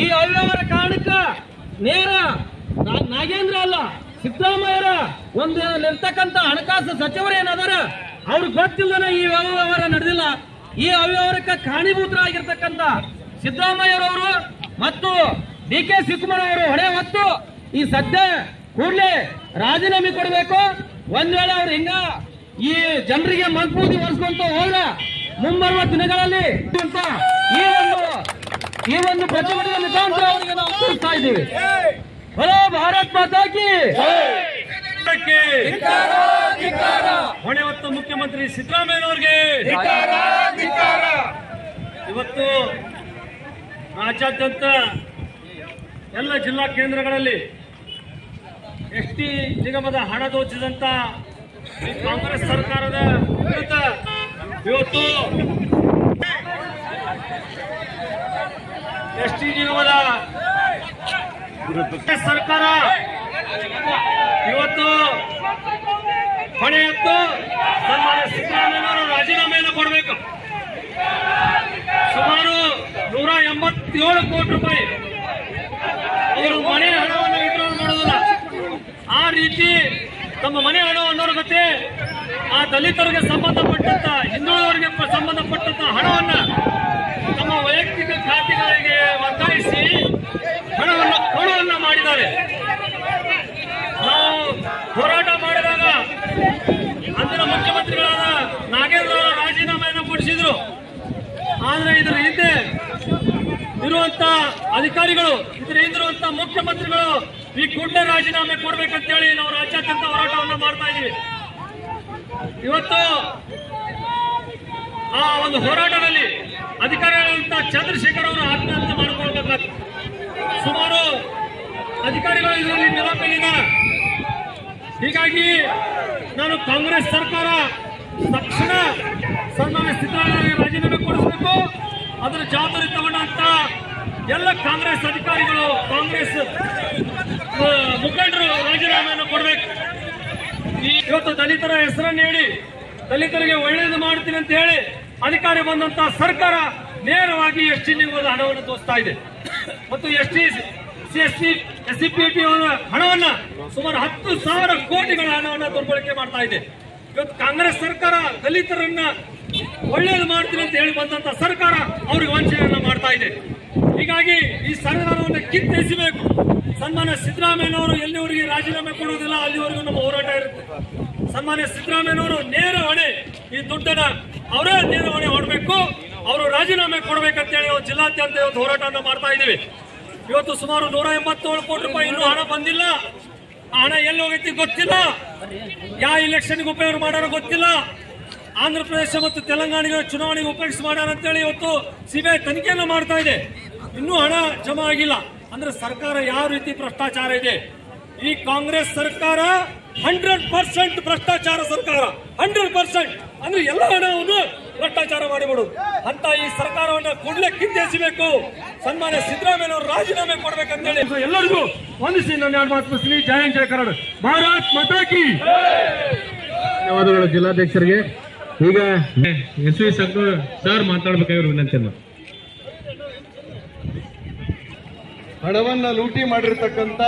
ಈ ಅವ್ಯವಹಾರ ಕಾರಣಕ್ಕ ನೇರ ನಾಗೇಂದ್ರ ಅಲ್ಲ, ಸಿದ್ದರಾಮಯ್ಯರ ಒಂದು ನಿರ್ತಕ್ಕಂತ ಹಣಕಾಸು ಸಚಿವರು ಏನದಾರ ಅವ್ರಿಗೆ ಗೊತ್ತಿಲ್ಲದ ಈ ಅವ್ಯವಹಾರ ನಡೆದಿಲ್ಲ. ಈ ಅವ್ಯವಹಾರಕ್ಕೆ ಕಾರಣೀಭೂತರಾಗಿರ್ತಕ್ಕಂಥ ಸಿದ್ದರಾಮಯ್ಯರವರು ಮತ್ತು ಡಿ ಕೆ ಶಿವಕುಮಾರ್ ಅವರು ಹೊಣೆ ಹೊತ್ತು ಈ ಸದ್ಯ ಕೂಡಲೇ ರಾಜೀನಾಮೆ ಕೊಡಬೇಕು. ಒಂದ್ ವೇಳೆ ಅವ್ರು ಹಿಂಗ ಈ ಜನರಿಗೆ ಮನ್ಪೂರ್ತಿ ಒರೆಸ್ಕೊಂತ ಹೋದ್ರ ಮುಂಬರುವ ದಿನಗಳಲ್ಲಿ ಈ ಒಂದು ಪ್ರತಿಭಟನೆ ಮುಖಾಂತರ ಅವರಿಗೆ ನಾವು ತಿಳಿಸ್ತಾ ಇದ್ದೀವಿ. ಹಲೋ ಭಾರತ್ ಮಾತಾ ಕಿ ಹೊಣೆ ಹೊತ್ತು ಮುಖ್ಯಮಂತ್ರಿ ಸಿದ್ದರಾಮಯ್ಯನವ್ರಿಗೆ ಇವತ್ತು ರಾಜ್ಯಾದ್ಯಂತ ಎಲ್ಲ ಜಿಲ್ಲಾ ಕೇಂದ್ರಗಳಲ್ಲಿ ಎಸ್ ಟಿ ನಿಗಮದ ಹಣ ದೋಚಿದಂತ ಕಾಂಗ್ರೆಸ್ ಸರ್ಕಾರದ ವಿರುದ್ಧ ಇವತ್ತು ಎಸ್ ಟಿ ನಿಗಮದ ಸರ್ಕಾರ ಇವತ್ತು ಹೊಣೆ ಎತ್ತು ಸಿದ್ದರಾಮಯ್ಯನವರು ರಾಜೀನಾಮೆಯನ್ನು ಕೊಡಬೇಕು. ಸುಮಾರು ನೂರ ಎಂಬತ್ತೇಳು ಕೋಟಿ ರೂಪಾಯಿ ಅವರು ಮನೆ ಹಣವನ್ನು ವಿಡ್ರಾಲ್ ಮಾಡೋದಿಲ್ಲ ಆ ರೀತಿ ತಮ್ಮ ಮನೆ ಹಣವನ್ನು ಗತೆ ಆ ದಲಿತರಿಗೆ ಸಂಬಂಧಪಟ್ಟಂತ, ಹಿಂದುಳಿದವರಿಗೆ ಸಂಬಂಧಪಟ್ಟಂತ ಹಣವನ್ನ ವೈಯಕ್ತಿಕ ಖಾತೆಗಳಿಗೆ ಒತ್ತಾಯಿಸಿ ಹಣವನ್ನು ಕೊಡುವನ್ನ ಮಾಡಿದ್ದಾರೆ. ನಾವು ಹೋರಾಟ ಮಾಡಿದಾಗ ಅಂದಿನ ಮುಖ್ಯಮಂತ್ರಿಗಳಾದ ನಾಗೇಂದ್ರ ರಾಜೀನಾಮೆಯನ್ನು ಕೊಡಿಸಿದ್ರು. ಆದರೆ ಇದರ ಹಿಂದೆ ಇರುವಂತ ಅಧಿಕಾರಿಗಳು, ಇದರ ಹಿಂದಿರುವಂತ ಮುಖ್ಯಮಂತ್ರಿಗಳು ಈ ಕೂಡಲೇ ರಾಜೀನಾಮೆ ಕೊಡ್ಬೇಕಂತೇಳಿ ನಾವು ರಾಜ್ಯಾದ್ಯಂತ ಹೋರಾಟವನ್ನು ಮಾಡ್ತಾ ಇದ್ದೀವಿ ಇವತ್ತು ಆ ಒಂದು ಹೋರಾಟದಲ್ಲಿ ಅಧಿಕಾರಿಗಳಂತ ಚಂದ್ರಶೇಖರ್ ಅವರು ಆತ್ಮಹತ್ಯೆ ಮಾಡಿಕೊಳ್ಬೇಕಾಗ್ತದೆ ಸುಮಾರು ಅಧಿಕಾರಿಗಳು ಇದರಲ್ಲಿ ನಿರಾಕರಿದ್ದಾರೆ ಹೀಗಾಗಿ ನಾನು ಕಾಂಗ್ರೆಸ್ ಸರ್ಕಾರ ತಕ್ಷಣ ಸನ್ಮಾನ್ಯ ಸಿದ್ದರಾಮಯ್ಯ ರಾಜೀನಾಮೆ ಕೊಡಿಸಬೇಕು. ಅದರ ಜವಾಬ್ದಾರಿ ತಗೊಂಡಂತ ಎಲ್ಲ ಕಾಂಗ್ರೆಸ್ ಅಧಿಕಾರಿಗಳು, ಕಾಂಗ್ರೆಸ್ ಮುಖಂಡರು ರಾಜೀನಾಮೆಯನ್ನು ಕೊಡಬೇಕು. ಇವತ್ತು ದಲಿತರ ಹೆಸರನ್ನು ಹೇಳಿ ದಲಿತರಿಗೆ ಒಳ್ಳೆಯದು ಮಾಡ್ತೀನಿ ಅಂತ ಹೇಳಿ ಅಧಿಕಾರಿ ಬಂದಂತ ಸರ್ಕಾರ ನೇರವಾಗಿ ಎಸ್ ಟಿ ಹಣವನ್ನು ತೋರಿಸ್ತಾ ಇದೆ. ಮತ್ತು S T, C S T ಹಣವನ್ನ ಸುಮಾರು ಹತ್ತು ಸಾವಿರ ಕೋಟಿಗಳ ಹಣವನ್ನ ದುರ್ಬಳಕೆ ಮಾಡ್ತಾ ಇದೆ. ಇವತ್ತು ಕಾಂಗ್ರೆಸ್ ಸರ್ಕಾರ ದಲಿತರನ್ನ ಒಳ್ಳೇದು ಮಾಡ್ತೀನಿ ಅಂತ ಹೇಳಿ ಬಂದಂತ ಸರ್ಕಾರ ಅವ್ರಿಗೆ ವಂಚನೆಯನ್ನ ಮಾಡ್ತಾ ಇದೆ. ಹೀಗಾಗಿ ಈ ಸರ್ಕಾರವನ್ನು ಕಿತ್ತೆಸಬೇಕು. ಸನ್ಮಾನ ಸಿದ್ದರಾಮಯ್ಯನವರು ಎಲ್ಲಿವರೆಗೆ ರಾಜೀನಾಮೆ ಕೊಡೋದಿಲ್ಲ, ಅಲ್ಲಿವರೆಗೂ ನಮ್ಮ ಹೋರಾಟ ಇರುತ್ತೆ. ಸನ್ಮಾನ್ಯ ಸಿದ್ದರಾಮಯ್ಯನವರು ನೇರ ಹೊಣೆ ಈ ದುಡ್ಡನ್ನ ಅವರೇ ನೇರ ಹೊಣೆ ಹೊಡಬೇಕು, ಅವರು ರಾಜೀನಾಮೆ ಕೊಡ್ಬೇಕಂತೇಳಿ ನಾವು ಜಿಲ್ಲಾದ್ಯಂತ ಇವತ್ತು ಹೋರಾಟವನ್ನು ಮಾಡ್ತಾ ಇದ್ದೀವಿ. ಇವತ್ತು ಸುಮಾರು ನೂರ ಎಂಬತ್ತೇಳು ಕೋಟಿ ರೂಪಾಯಿ ಇನ್ನೂ ಹಣ ಬಂದಿಲ್ಲ. ಹಣ ಎಲ್ಲಿ ಹೋಗೈತಿ ಗೊತ್ತಿಲ್ಲ. ಯಾವ ಇಲೆಕ್ಷನ್ಗೆ ಉಪಯೋಗ ಮಾಡೋರು ಗೊತ್ತಿಲ್ಲ. ಆಂಧ್ರ ಪ್ರದೇಶ ಮತ್ತು ತೆಲಂಗಾಣಿಗೆ ಚುನಾವಣೆಗೆ ಉಪಯೋಗಿಸಿ ಮಾಡ್ಯಾರ ಅಂತೇಳಿ ಇವತ್ತು ಸಿಬಿಐ ತನಿಖೆಯನ್ನು ಮಾಡ್ತಾ ಇದೆ. ಇನ್ನೂ ಹಣ ಜಮಾ ಆಗಿಲ್ಲ. ಅಂದ್ರೆ ಸರ್ಕಾರ ಯಾವ ರೀತಿ ಭ್ರಷ್ಟಾಚಾರ ಇದೆ? ಈ ಕಾಂಗ್ರೆಸ್ ಸರ್ಕಾರ ಹಂಡ್ರೆಡ್ ಪರ್ಸೆಂಟ್ ಭ್ರಷ್ಟಾಚಾರ ಸರ್ಕಾರ. Hundred percent. ಅಂದ್ರೆ ಎಲ್ಲ ಹಣವನ್ನು ಭ್ರಷ್ಟಾಚಾರ ಮಾಡಿಬಿಡುದು. ಅಂತ ಈ ಸರ್ಕಾರವನ್ನ ಕೂಡಲೇ ಕಿತ್ತೆಸಿಬೇಕು. ಸನ್ಮಾನ್ಯ ಸಿದ್ದರಾಮಯ್ಯನವರು ರಾಜೀನಾಮೆ ಕೊಡ್ಬೇಕಂತೇಳಿ. ಎಲ್ಲರಿಗೂ ವಂದಿಸಿ ನಾನು ಎರಡು ಮಾತು ಮುಗಿಸ್ತೀನಿ. ಜಯ ಜಯ ಕರಡ್ ಭಾರತ್ ಮತಾಕಿ ಧನ್ಯವಾದಗಳು ಜಿಲ್ಲಾಧ್ಯಕ್ಷರಿಗೆ. ಈಗ ಎಸ್ ವಿ ಸಂಘ ಸರ್ ಮಾತಾಡ್ಬೇಕಾಗಿರೋ ವಿನಂತಿಯನ್ನು ಹಣವನ್ನ ಲೂಟಿ ಮಾಡಿರ್ತಕ್ಕಂಥ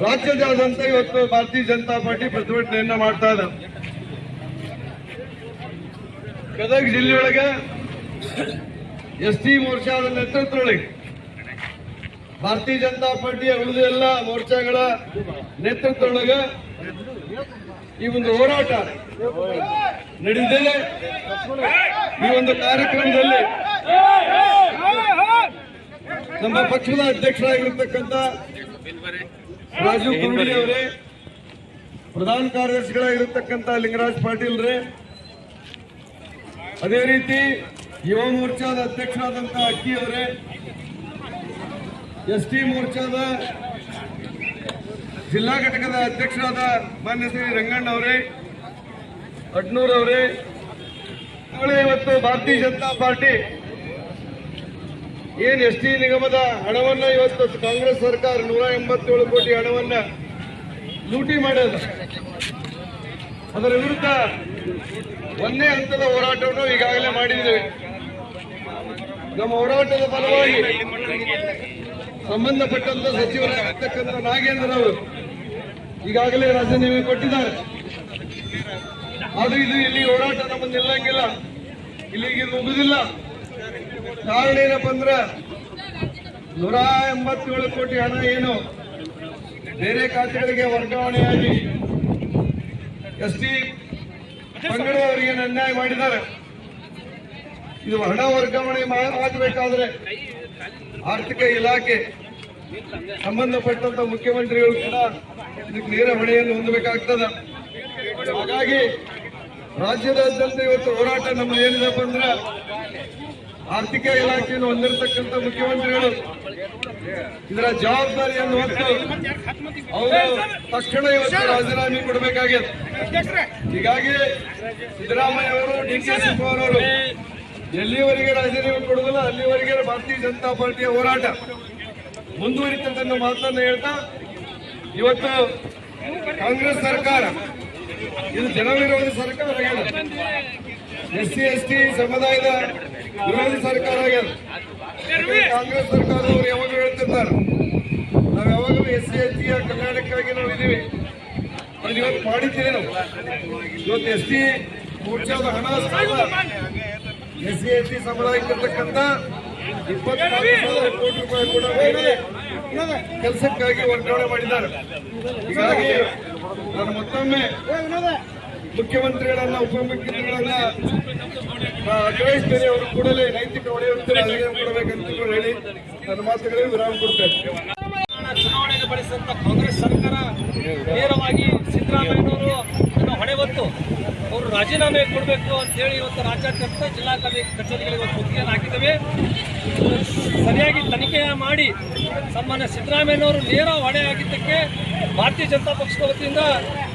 ರಾಜ್ಯದಾದ್ಯಂತ ಇವತ್ತು ಭಾರತೀಯ ಜನತಾ ಪಾರ್ಟಿ ಪ್ರತಿಭಟನೆಯನ್ನ ಮಾಡ್ತಾ ಇದೆ. ಗದಗ ಜಿಲ್ಲೆಯೊಳಗೆ ಎಸ್ ಟಿ ಮೋರ್ಚಾದ ನೇತೃತ್ವದೊಳಗೆ ಭಾರತೀಯ ಜನತಾ ಪಾರ್ಟಿಯ ಉಳಿದ ಎಲ್ಲ ಮೋರ್ಚಾಗಳ ನೇತೃತ್ವದೊಳಗೆ ಈ ಒಂದು ಹೋರಾಟ ನಡೆದಿದೆ ಈ ಒಂದು ಕಾರ್ಯಕ್ರಮದಲ್ಲಿ ನಮ್ಮ ಪಕ್ಷದ ಅಧ್ಯಕ್ಷರಾಗಿರ್ತಕ್ಕಂಥ ರಾಜೀವ್ ಕುರುಡಿ ಅವರೇ ಪ್ರಧಾನ ಕಾರ್ಯದರ್ಶಿಗಳಾಗಿರ್ತಕ್ಕಂಥ ಲಿಂಗರಾಜ್ ಪಾಟೀಲ್ ರೇ ಅದೇ ರೀತಿ ಯುವ ಮೋರ್ಚಾದ ಅಧ್ಯಕ್ಷರಾದಂಥ ಅಕ್ಕಿ ಅವರೇ ಎಸ್ ಟಿ ಮೋರ್ಚಾದ ಜಿಲ್ಲಾ ಘಟಕದ ಅಧ್ಯಕ್ಷರಾದ ಮಾನ್ಯ ಶ್ರೀ ರಂಗಣ್ಣ ಅವರೇ ಅಡ್ನೂರ್ ಅವರೇ ಇವತ್ತು ಭಾರತೀಯ ಜನತಾ ಪಾರ್ಟಿ ಏನ್ ಎಸ್ ಟಿ ನಿಗಮದ ಹಣವನ್ನ ಇವತ್ತು ಕಾಂಗ್ರೆಸ್ ಸರ್ಕಾರ ನೂರ ಎಂಬತ್ತೇಳು ಕೋಟಿ ಹಣವನ್ನ ಲೂಟಿ ಮಾಡದ ಅದರ ವಿರುದ್ಧ ಒಂದೇ ಹಂತದ ಹೋರಾಟವನ್ನು ಈಗಾಗಲೇ ಮಾಡಿದ್ದೇವೆ. ನಮ್ಮ ಹೋರಾಟದ ಫಲವಾಗಿ ಸಂಬಂಧಪಟ್ಟಂತ ಸಚಿವರಾಗಿರ್ತಕ್ಕಂಥ ನಾಗೇಂದ್ರ ಅವರು ಈಗಾಗಲೇ ರಾಜೀನಾಮೆ ಕೊಟ್ಟಿದ್ದಾರೆ. ಅದು ಇದು ಇಲ್ಲಿ ಹೋರಾಟ ನಮ್ಮ ನಿಲ್ಲಂಗಿಲ್ಲ ಇಲ್ಲಿಗೆ ಮುಗುದಿಲ್ಲ ಕಾರಣ ಏನಪ್ಪ ಅಂದ್ರ ನೂರ ಎಂಬತ್ತೇಳು ಕೋಟಿ ಹಣ ಏನು ಬೇರೆ ಖಾತೆಗಳಿಗೆ ವರ್ಗಾವಣೆಯಾಗಿ ಎಸ್ ಟಿ ಪಂಗಡದವರಿಗೆ ಅನ್ಯಾಯ ಮಾಡಿದ್ದಾರೆ. ಇದು ಹಣ ವರ್ಗಾವಣೆ ಆಗಬೇಕಾದ್ರೆ ಆರ್ಥಿಕ ಇಲಾಖೆ ಸಂಬಂಧಪಟ್ಟಂತ ಮುಖ್ಯಮಂತ್ರಿಗಳು ಕೂಡ ಇದಕ್ಕೆ ನೇರ ಹೊಣೆಯನ್ನು ಹೊಂದಬೇಕಾಗ್ತದ. ಹಾಗಾಗಿ ರಾಜ್ಯದಾದ್ಯಂತ ಇವತ್ತು ಹೋರಾಟ ನಮ್ಮ ಏನಿದೆಪ್ಪ ಅಂದ್ರ ಆರ್ಥಿಕ ಇಲಾಖೆಯನ್ನು ಹೊಂದಿರತಕ್ಕಂಥ ಮುಖ್ಯಮಂತ್ರಿಗಳು ಇದರ ಜವಾಬ್ದಾರಿಯನ್ನು ಹೊತ್ತು ಅವರು ತಕ್ಷಣ ಇವತ್ತು ರಾಜೀನಾಮೆ ಕೊಡಬೇಕಾಗಿದೆ. ಹೀಗಾಗಿ ಸಿದ್ದರಾಮಯ್ಯ ಅವರು, ಡಿ ಕೆ ಶಿವಕುಮಾರ್ ಎಲ್ಲಿವರೆಗೆ ರಾಜೀನಾಮೆ ಕೊಡುವುದಿಲ್ಲ, ಅಲ್ಲಿವರೆಗೆ ಭಾರತೀಯ ಜನತಾ ಪಾರ್ಟಿಯ ಹೋರಾಟ ಮುಂದುವರಿತದನ್ನು ಮಾತನ್ನು ಹೇಳ್ತಾ, ಇವತ್ತು ಕಾಂಗ್ರೆಸ್ ಸರ್ಕಾರ, ಇದು ಜನವಿರೋಧಿ ಸರ್ಕಾರ ಎಸ್ ಸಿ ಎಸ್ ಟಿ ಸಮುದಾಯದ ವಿರೋಧಿ ಸರ್ಕಾರ ಆಗ್ಯದ ಕಾಂಗ್ರೆಸ್ ಕಾಂಗ್ರೆಸ್ ಸರ್ಕಾರದವರು ಯಾವಾಗ ಹೇಳ್ತಿರ್ತಾರೆ. ನಾವು ಯಾವಾಗಲೂ ಎಸ್ ಸಿ ಎಸ್ ಟಿಯ ಕಲ್ಯಾಣಕ್ಕಾಗಿ ನಾವು ಇದೀವಿ. ಅದು ಇವತ್ತು ಮಾಡಿದ್ದೀವಿ ನಾವು. ಇವತ್ತು ಎಸ್ ಟಿ ಮೋರ್ಚಾದ ಹಣ ಎಸ್ ಸಿ ಎಸ್ ಟಿ ಸಂಬಳ ಇರ್ತಕ್ಕಂಥ ಇಪ್ಪತ್ನಾಲ್ಕು ಸಾವಿರ ಕೋಟಿ ರೂಪಾಯಿ ಕೂಡ ಕೆಲಸಕ್ಕಾಗಿ ವರ್ಗಾವಣೆ ಮಾಡಿದ್ದಾರೆ. ಹೀಗಾಗಿ ನಾನು ಮತ್ತೊಮ್ಮೆ ಮುಖ್ಯಮಂತ್ರಿಗಳನ್ನ ಉಪಮುಖ್ಯಮಂತ್ರಿಗಳನ್ನ ಆಗ್ರಹಿಸ್ತೇನೆ ಅವರು ಕೂಡಲೇ ನೈತಿಕ ಹೊಡೆಯುತ್ತೇನೆ ಕೊಡಬೇಕಂತ ಹೇಳಿ ನನ್ನ ಮಾತುಗಳಿಗೆ ವಿರಾಮ ಕೊಡ್ತೇನೆ ಚುನಾವಣೆಗೆ ಬಳಸಿದಂತ ಕಾಂಗ್ರೆಸ್ ಸರ್ಕಾರ ನೇರವಾಗಿ ಸಿದ್ದರಾಮಯ್ಯನವರು ಹೊಣೆ ಹೊತ್ತು ಅವರು ರಾಜೀನಾಮೆ ಕೊಡಬೇಕು ಅಂತ ಹೇಳಿ ಇವತ್ತು ರಾಜ್ಯಾದ್ಯಂತ ಜಿಲ್ಲಾ ಕಚೇ- ಕಚೇರಿಗಳಿಗೆ ಒಂದು ಮುಖ್ಯನ ಹಾಕಿದ್ದೇವೆ. ಸರಿಯಾಗಿ ತನಿಖೆ ಮಾಡಿ ಸನ್ಮಾನ್ಯ ಸಿದ್ದರಾಮಯ್ಯನವರು ನೇರ ಹೊಣೆ ಆಗಿದ್ದಕ್ಕೆ ಭಾರತೀಯ ಜನತಾ ಪಕ್ಷದ ವತಿಯಿಂದ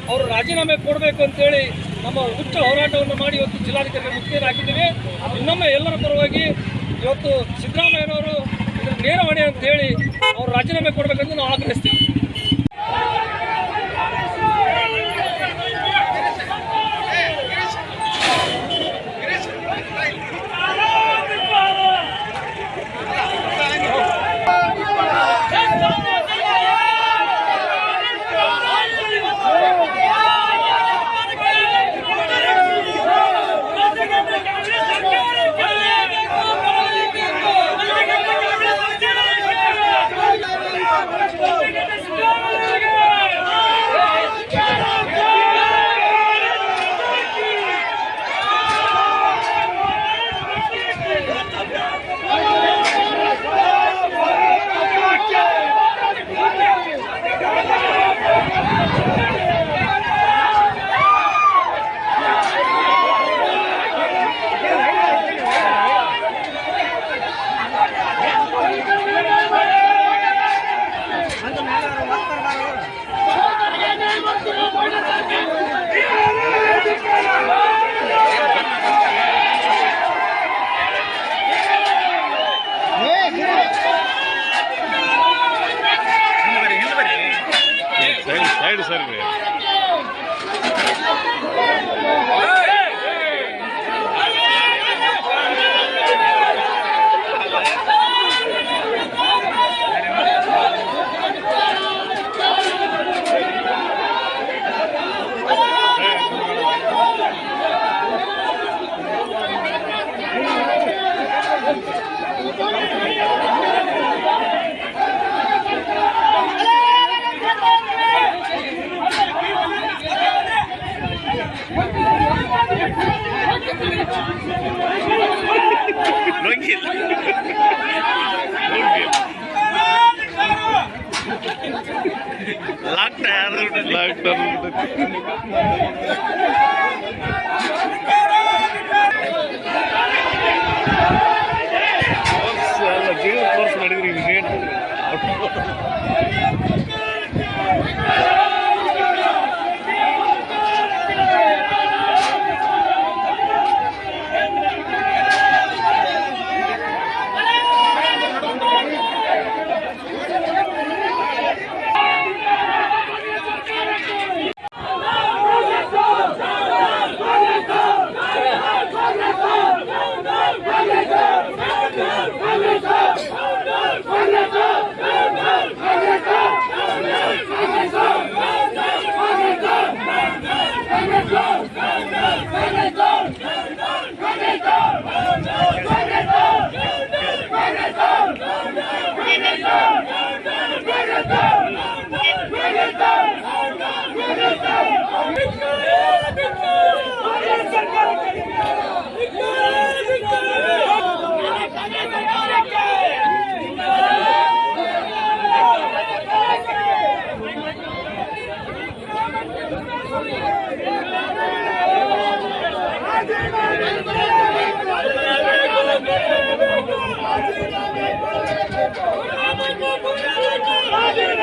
ಅವರು ರಾಜೀನಾಮೆ ಕೊಡಬೇಕು ಅಂತೇಳಿ ನಮ್ಮ ಉಚ್ಚ ಹೋರಾಟವನ್ನು ಮಾಡಿ ಇವತ್ತು ಜಿಲ್ಲಾಧಿಕಾರಿ ಮುಖ್ಯರು ಹಾಕಿದ್ದೀವಿ. ಇನ್ನೊಮ್ಮೆ ಎಲ್ಲರ ಪರವಾಗಿ ಇವತ್ತು ಸಿದ್ದರಾಮಯ್ಯನವರು ನೇರ ಹೊಣೆ ಅಂತ ಹೇಳಿ ಅವ್ರು ರಾಜೀನಾಮೆ ಕೊಡಬೇಕಂತ ನಾವು ಆಗ್ರಹಿಸ್ತೀವಿ. Lan git. Locked down. Locked down. Force, force, force, force, force,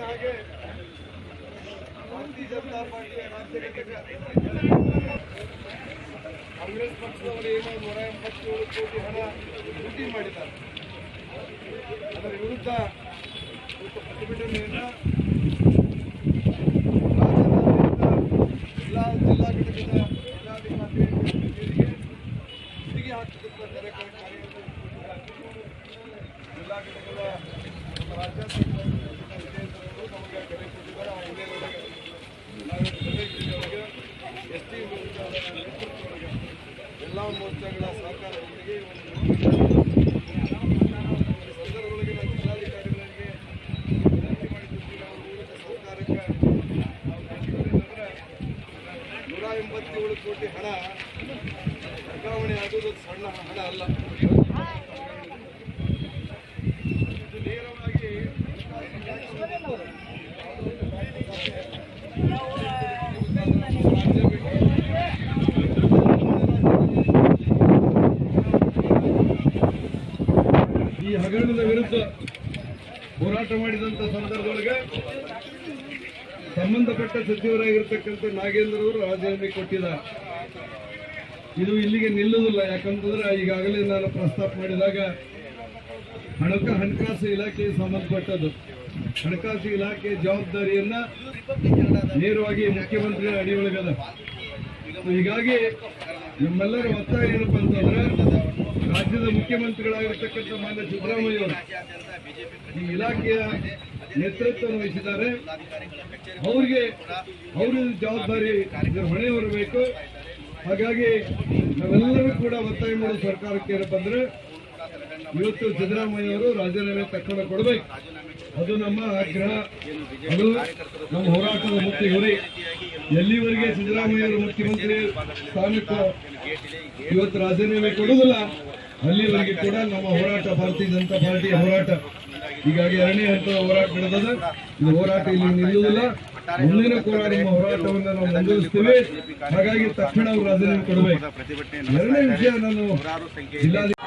ಹಾಗೆ ಭಾರತೀಯ ಜನತಾ ಪಾರ್ಟಿಯ ರಾಜ್ಯ ಘಟಕ ಕಾಂಗ್ರೆಸ್ ಪಕ್ಷದವರು ಏನು ನೂರ ಎಂಬತ್ತೇಳು ಕೋಟಿ ಹಣ ಲೂಟಿ ಮಾಡಿದ್ದಾರೆ. ಅದರ ವಿರುದ್ಧ ಪ್ರತಿಭಟನೆಯನ್ನು Vamos, que engraçado. ಹಗರಣದ ವಿರುದ್ಧ ಹೋರಾಟ ಮಾಡಿದಂತ ಸಂದರ್ಭದೊಳಗೆ ಸಂಬಂಧಪಟ್ಟ ಸಚಿವರಾಗಿರ್ತಕ್ಕಂಥ ನಾಗೇಂದ್ರ ಅವರು ರಾಜೀನಾಮೆ ಕೊಟ್ಟಿದ್ದಾರೆ ಇದು ಇಲ್ಲಿಗೆ ನಿಲ್ಲುವುದಿಲ್ಲ. ಯಾಕಂತಂದ್ರೆ ಈಗಾಗಲೇ ನಾನು ಪ್ರಸ್ತಾಪ ಮಾಡಿದಾಗ ಹಣಕ, ಹಣಕಾಸು ಇಲಾಖೆ ಸಂಬಂಧಪಟ್ಟದ್ದು. ಹಣಕಾಸು ಇಲಾಖೆ ಜವಾಬ್ದಾರಿಯನ್ನ ನೇರವಾಗಿ ಮುಖ್ಯಮಂತ್ರಿ ಅಡಿಯೊಳಗದ. ಹೀಗಾಗಿ ನಮ್ಮೆಲ್ಲರ ಒತ್ತಾಯ ಏನಪ್ಪ ಅಂತಂದ್ರೆ ರಾಜ್ಯದ ಮುಖ್ಯಮಂತ್ರಿಗಳಾಗಿರ್ತಕ್ಕಂಥ ಮಾನ್ಯ ಸಿದ್ದರಾಮಯ್ಯ ಅವರು ಈ ಇಲಾಖೆಯ ನೇತೃತ್ವ ವಹಿಸಿದ್ದಾರೆ. ಅವ್ರಿಗೆ ಅವ್ರ ಜವಾಬ್ದಾರಿ ಹೊಣೆ ಹೊರಬೇಕು. ಹಾಗಾಗಿ ನಾವೆಲ್ಲರೂ ಕೂಡ ಒತ್ತಾಯ ಮಾಡೋ ಸರ್ಕಾರಕ್ಕೆ ಬಂದ್ರೆ ಇವತ್ತು ಸಿದ್ದರಾಮಯ್ಯ ಅವರು ರಾಜೀನಾಮೆ ತಕ್ಷಣ ಕೊಡಬೇಕು. ಅದು ನಮ್ಮ ಆಗ್ರಹ. ಅದು ನಮ್ಮ ಹೋರಾಟದ ಮುಖ್ಯ ಗುರಿ. ಎಲ್ಲಿವರೆಗೆ ಸಿದ್ದರಾಮಯ್ಯ ಅವರು ಮುಖ್ಯಮಂತ್ರಿ ಸ್ಥಾನಕ್ಕೆ ಇವತ್ತು ರಾಜೀನಾಮೆ ಕೊಡುವುದಿಲ್ಲ ಅಲ್ಲಿವರೆಗೆ ಕೂಡ ನಮ್ಮ ಹೋರಾಟ ಭಾರತೀಯ ಜನತಾ ಪಾರ್ಟಿಯ ಹೋರಾಟ. ಹೀಗಾಗಿ ಎರಡನೇ ಹಂತದ ಹೋರಾಟ ನಡೆದದ. ಇದು ಹೋರಾಟ ಇಲ್ಲಿ ನಿಲ್ಲುವುದಿಲ್ಲ. ಮುಂದಿನ ಕೂಡ ನಿಮ್ಮ ಹೋರಾಟವನ್ನು ನಾವು ಮುಂದುವರಿಸ್ತೇವೆ. ಹಾಗಾಗಿ ತಕ್ಷಣ ಅವರು ರಾಜೀನಾಮೆ ಕೊಡಬೇಕು. ಎರಡನೇ ವಿಷಯ ನಾನು ಜಿಲ್ಲಾಧಿಕಾರಿ